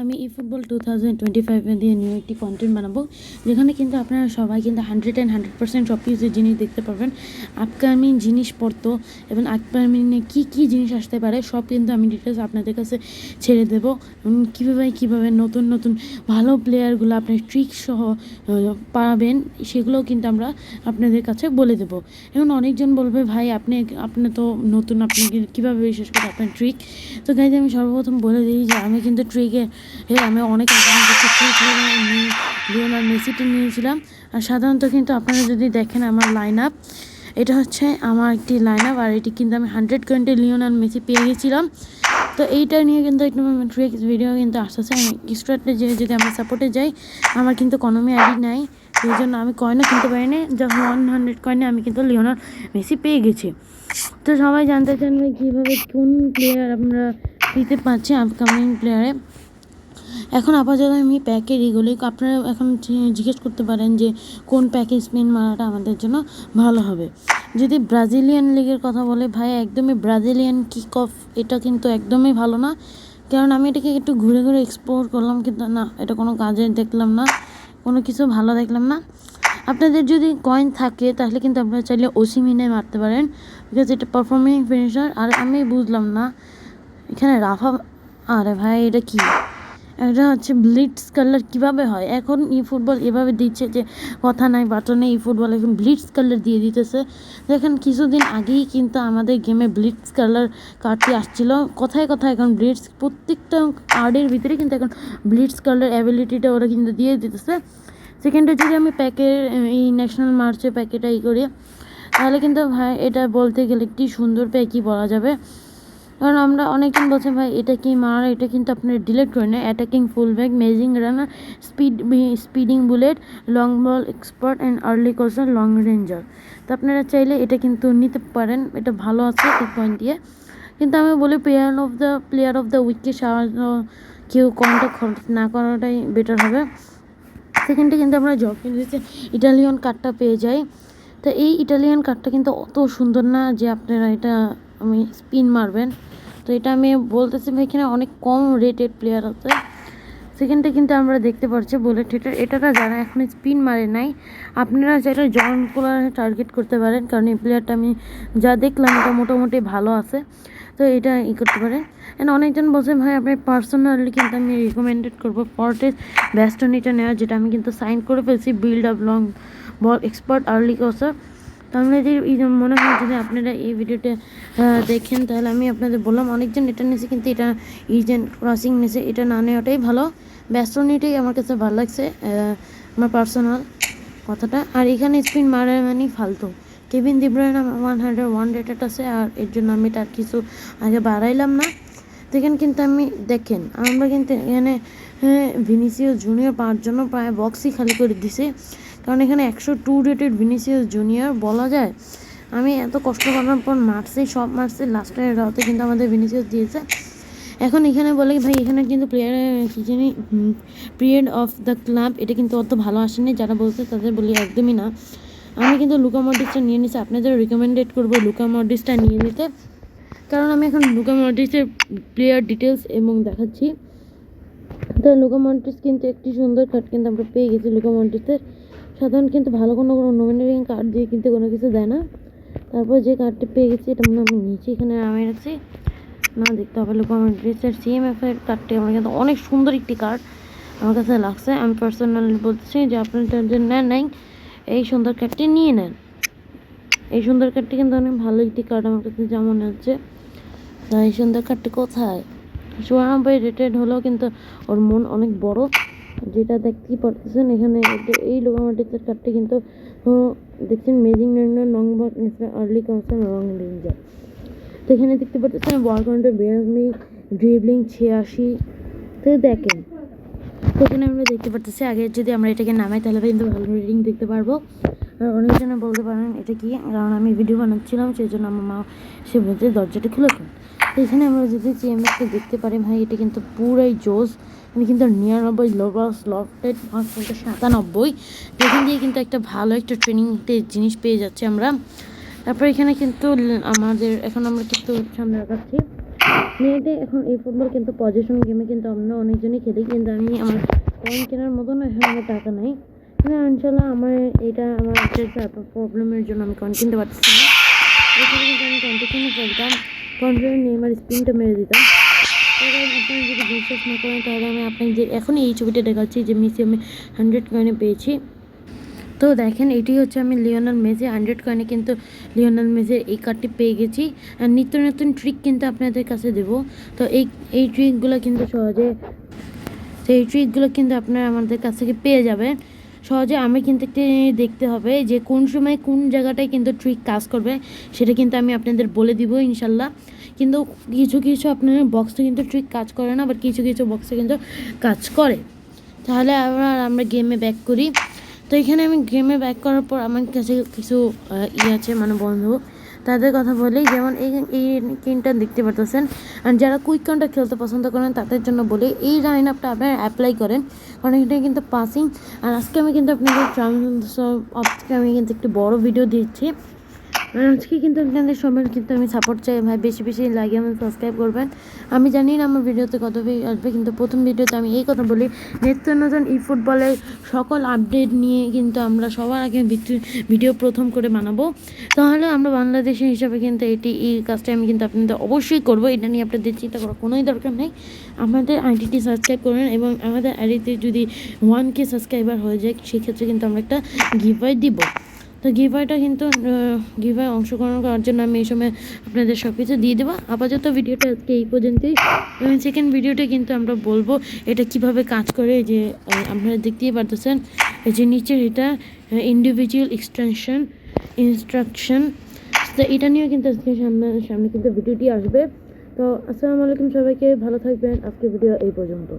আমি ই football two thousand twenty ফাইভে দিয়ে নিউ একটি কন্টেন্ট বানাবো, যেখানে কিন্তু আপনারা সবাই কিন্তু হান্ড্রেড অ্যান্ড হান্ড্রেড পার্সেন্ট সব কিছু জিনিস দেখতে পারবেন আপকামিং জিনিসপত্র এবং আপকামিংয়ে কী কী জিনিস আসতে পারে, সব কিন্তু আমি ডিটেলস আপনাদের কাছে ছেড়ে দেবো। কীভাবে কীভাবে নতুন নতুন ভালো প্লেয়ারগুলো আপনার ট্রিক সহ পাবেন, সেগুলোও কিন্তু আমরা আপনাদের কাছে বলে দেবো। এখন অনেকজন বলবে, ভাই, আপনি আপনি তো নতুন, আপনি কীভাবে বিশেষ করে আপনার ট্রিক তো গাইজ আমি সর্বপ্রথম বলে দিই যে, আমি কিন্তু ট্রিকে আমি অনেক লিওনার মেসিটি নিয়েছিলাম। আর সাধারণত কিন্তু আপনারা যদি দেখেন আমার লাইন আপ এটা হচ্ছে আমার একটি লাইন আপ আর এটি কিন্তু আমি হান্ড্রেড টোয়েন্টি লিওনার মেসি পেয়ে গেছিলাম। তো এইটা নিয়ে কিন্তু একটু ভিডিও কিন্তু আসতেছে। আমি স্টার্টে যে যদি আমরা সাপোর্টে যাই, আমার কিন্তু কনমি আইডি নাই। সেই জন্য আমি কয়েনও কিনতে পারিনি। যখন ওয়ান হান্ড্রেড কয়েনে আমি কিন্তু লিওনার মেসি পেয়ে গেছি। তো সবাই জানতে চান কীভাবে কোন প্লেয়ার আমরা দিতে পারছি আপকামিং প্লেয়ারে এখন আপাতত আমি প্যাকের এগুলি আপনারা এখন জিজ্ঞেস করতে পারেন যে কোন প্যাকে স্পিন মারাটা আমাদের জন্য ভালো হবে। যদি ব্রাজিলিয়ান লিগের কথা বলে, ভাই, একদমই ব্রাজিলিয়ান কিক অফ এটা কিন্তু একদমই ভালো না। কারণ আমি এটাকে একটু ঘুরে ঘুরে এক্সপ্লোর করলাম কিন্তু না, এটা কোনো কাজে দেখলাম না, কোনো কিছু ভালো দেখলাম না। আপনাদের যদি কয়েন থাকে, তাহলে কিন্তু আপনারা চাইলে ওসিমিনে মারতে পারেন। বিকজ এটা পারফর্মিং ফিনিশার আর আমি বুঝলাম না। এখানে রাফা আরে ভাই, এটা কি? এটা হচ্ছে ব্লিটস কালার কীভাবে হয়? এখন ই ফুটবল এভাবে দিচ্ছে যে, কথা নাই নেই ই ফুটবল এখন ব্লিটস কালার দিয়ে দিতেছে। দেখেন, কিছুদিন আগেই কিন্তু আমাদের গেমে ব্লিটস কালার কার্ডটি আসছিল। কথায় কথায় এখন ব্লিটস প্রত্যেকটা কার্ডের ভিতরে কিন্তু এখন ব্লিটস কালার অ্যাবিলিটিটা ওরা কিন্তু দিয়ে দিতেছে। সেকেন্ডে যদি আমি প্যাকের এই ন্যাশনাল মার্চে প্যাকেটা ই করি, তাহলে কিন্তু ভাই, এটা বলতে গেলে একটি সুন্দর প্যাকই বলা যাবে। কারণ আমরা অনেকজন বলছে, ভাই, এটা কি মারা? এটা কিন্তু আপনার ডিলেট করে নেয়। Attacking full back mazing runner speed speeding bullet long ball expert and early crosser long ranger তো আপনারা চাইলে এটা কিন্তু নিতে পারেন। এটা ভালো আছে এই পয়েন্ট দিয়ে। কিন্তু আমি বলি player of the player of the উইককে সাহায্য কেউ কমটা খরচ না করাটাই বেটার হবে। সেকেন্ডে কিন্তু আমরা জব কিনতে ইটালিয়ান কার্ডটা পেয়ে যাই। তো এই ইটালিয়ান কার্ডটা কিন্তু অত সুন্দর না যে আপনারা এটা, আমি স্পিন মারবেন। তো এটা আমি বলতেছি ভাই এখানে অনেক কম রেটেড প্লেয়ার আছে। সেকেন্ডে কিন্তু আমরা দেখতে পাচ্ছি বুলেট এটা এটাটা যারা এখন স্পিন মারে নাই, আপনারা যেটা জন কুলার টার্গেট করতে পারেন। কারণ এই প্লেয়ারটা আমি যা দেখলাম, এটা মোটামুটি ভালো আছে। তো এটা ই করতে পারে এন্ড অনেকজন বলছে, ভাই, আপনি পার্সোনালি কিন্তু আমি রিকমেন্ডেড করব পরটেস ব্যাস্টনিটা নেওয়ার, যেটা আমি কিন্তু সাইন করে ফেলছি। Build up long ball expert early crosser তো আমরা যদি এই যে মনে হয় যদি আপনারা এই ভিডিওটা দেখেন, তাহলে আমি আপনাদের বললাম অনেকজন এটা নিয়েছে, কিন্তু এটা ইজেন্ট ক্রসিং নিয়েছে, এটা না নেওয়াটাই ভালো। ব্যস্তনিটাই আমার কাছে ভালো লাগছে আমার পার্সোনাল কথাটা। আর এখানে স্পিন মারা মানে ফালতু। কেভিন দিব্রায়ন আমার ওয়ান হান্ড্রেড ওয়ান রেটেড আছে, আর এর জন্য আমি তার কিছু আগে বাড়াইলাম না। তো এখানে কিন্তু আমি, দেখেন, আমরা কিন্তু এখানে ভিনিসিয়াস জুনিয়র পাওয়ার জন্য প্রায় বক্সই খালি করে দিছে। কারণ এখানে একশো টু রেটেড ভিনিসিয়াস জুনিয়র বলা যায়। আমি এত কষ্ট করার পর মারছি, সব মারছি লাস্টের রাতে কিন্তু আমাদের ভিনিসিয়াস দিয়েছে। এখন এখানে বলে ভাই, এখানে কিন্তু প্লেয়ার কি জানি পিরিয়ড অফ দ্য ক্লাব এটা কিন্তু অত ভালো আসেনি, যারা বলছে তাদের বলি একদমই না। আমি কিন্তু লুকা মডরিসটা নিয়ে নিছি আপনাদের রিকমেন্ডেড করব লুকা মডরিসটা নিয়ে নিতে। কারণ আমি এখন লুকা মডরিসের প্লেয়ার ডিটেলস এবং দেখাচ্ছি। তো লুকা মডরিস কিন্তু একটি সুন্দর কার্ড কিন্তু আমরা পেয়ে গেছি লুকা মডরিসের সাধারণ কিন্তু ভালো কোনো কোনো নমিনেটিং কার্ড দিয়ে কিন্তু কোনো কিছু দেয় না। তারপর যে কার্ডটি পেয়ে গেছি এটা মনে আমি নিচে এখানে আমি রাখছি। না দেখতে হবে, লুকা মডরিসের সিএমএফ এর কার্ডটি আমার কিন্তু অনেক সুন্দর একটি কার্ড আমার কাছে লাগছে। আমি পার্সোনালি বলছি যে আপনারা যদি নেন নাই, এই সুন্দর কার্ডটি নিয়ে নেন। এই সুন্দর কার্ডটি কিন্তু অনেক ভালো একটি কার্ড আমার কাছে যা মনে তা এই সুন্দর কার্ডটি কোথায়? চুরানব্বই রেটেড হলেও কিন্তু ওর মন অনেক বড়। যেটা দেখতেই পারতেছেন, এখানে এই- লোকামাটিসের কার্ডটি কিন্তু দেখছেন, mazing ranger long ball early crosser long ranger তো এখানে দেখতে পাচ্ছেন বল কাউন্টার বিরানব্বই ড্রিবলিং ছিয়াশি, তো দেখেন। তো এখানে আমরা দেখতে পাচ্ছি আগে যদি আমরা এটাকে নামাই, তাহলে কিন্তু ভালো রিডিং দেখতে পারব। আর অনেকজনে বলতে পারেন, এটা কি? কারণ আমি ভিডিও বানাচ্ছিলাম, সেই জন্য আমার মা সে বলছে, দরজাটা খুলে ফেল। তো এখানে আমরা যদি জিএমএসকে দেখতে পারি, ভাই, এটা কিন্তু পুরাই জোস। এখানে কিন্তু নিরানব্বই লোবাস লফটেড কিন্তু সাতানব্বই। এখান দিয়ে কিন্তু একটা ভালো একটা ট্রেনিং জিনিস পেয়ে যাচ্ছি আমরা। তারপর এখানে কিন্তু আমাদের, এখন আমরা কিন্তু সামনে রাখাচ্ছি মেয়েতে এখন এই ফুটবল কিন্তু পজিশন গেমে কিন্তু আমরা অনেকজনই খেলি, কিন্তু আমি আমার কয়েন কেনার মতন এখন আমার টাকা নাই। কিন্তু ইনশাল্লাহ আমার এটা আমার প্রবলেমের জন্য আমি কয়েন কিনতে পারছি না। এখানে কিন্তু আমি কয়েনটা কিনে ফেলতাম। নিয়ে আমার স্পিনটা মেরে দিতাম। আপনারা যদি বিশ্বাস না করেন, তাহলে আমি আপনাকে যে এখন এই ছবিটা দেখাচ্ছি যে মিসি আমি হান্ড্রেড কয়েনে পেয়েছি। তো দেখেন, এটি হচ্ছে আমি লিওনাল মেসি হান্ড্রেড কয়েনে কিন্তু লিওনাল মেসির এই কার্ডটি পেয়ে গেছি। আর নিত্য নতুন ট্রিক কিন্তু আপনাদের কাছে দেব। তো এই এই ট্রিকগুলো কিন্তু সহজে, তো এই ট্রিকগুলো কিন্তু আপনারা আমাদের কাছ থেকে পেয়ে যাবেন। সহজে আমি কিন্তু একটি দেখতে হবে যে কোন সময় কোন জায়গাটায় কিন্তু ট্রিক কাজ করবে, সেটা কিন্তু আমি আপনাদের বলে দিব ইনশাল্লাহ। কিন্তু কিছু কিছু আপনার বক্সে কিন্তু ট্রিক কাজ করে না বাট কিছু কিছু বক্সে কিন্তু কাজ করে। তাহলে আবার আমরা গেমে ব্যাক করি। তো এখানে আমি গেমে ব্যাক করার পর আমার কাছে কিছু ই আছে মানে বন্ধু। তাদের কথা বলি যেমন এই এই কিনটা দেখতে পারতেছেন। আর যারা কুইক কাউন্টার খেলতে পছন্দ করেন, তাদের জন্য বলি, এই লাইন আপটা আপনারা অ্যাপ্লাই করেন। কারণ এটা কিন্তু পাসিং আর আজকে আমি কিন্তু আপনাদের ট্রান্স আজকে আমি কিন্তু একটি বড় ভিডিও দিচ্ছি। আজকে কিন্তু আপনাদের সবার কিন্তু আমি সাপোর্ট চাই, ভাই। বেশি বেশি লাগে আমি সাবস্ক্রাইব করবেন। আমি জানি না আমার ভিডিওতে কত আসবে, কিন্তু প্রথম ভিডিওতে আমি এই কথা বলি নিত্য নতুন ই ফুটবলের সকল আপডেট নিয়ে কিন্তু আমরা সবার আগে ভিডিও- প্রথম করে বানাবো। তাহলে আমরা বাংলাদেশের হিসাবে কিন্তু এটি, এই কাজটা আমি কিন্তু আপনাদের অবশ্যই করব। এটা নিয়ে আপনাদের চিন্তা করার কোনোই দরকার নেই। আমাদের আইডিটি সাবস্ক্রাইব করবেন এবং আমাদের আইডিতে যদি ওয়ান কে সাবস্ক্রাইবার হয়ে যায়, সেক্ষেত্রে কিন্তু আমরা একটা গিভওয়ে দিব। তো গিভারটা কিন্তু গিভার অংশগ্রহণ করার জন্য আমি এই সময় আপনাদের সব কিছু দিয়ে দেবো। আপাতত ভিডিওটা আজকে এই পর্যন্তই। সেকেন্ড ভিডিওটা কিন্তু আমরা বলব এটা কীভাবে কাজ করে যে আপনারা দেখতেই পারতেছেন যে নিচের এটা ইন্ডিভিজুয়াল এক্সটেনশন ইনস্ট্রাকশন তো এটা নিয়েও কিন্তু আজকে সামনে সামনে কিন্তু ভিডিওটি আসবে। তো আসসালামু আলাইকুম সবাইকে, ভালো থাকবেন। আজকে ভিডিও এই পর্যন্ত।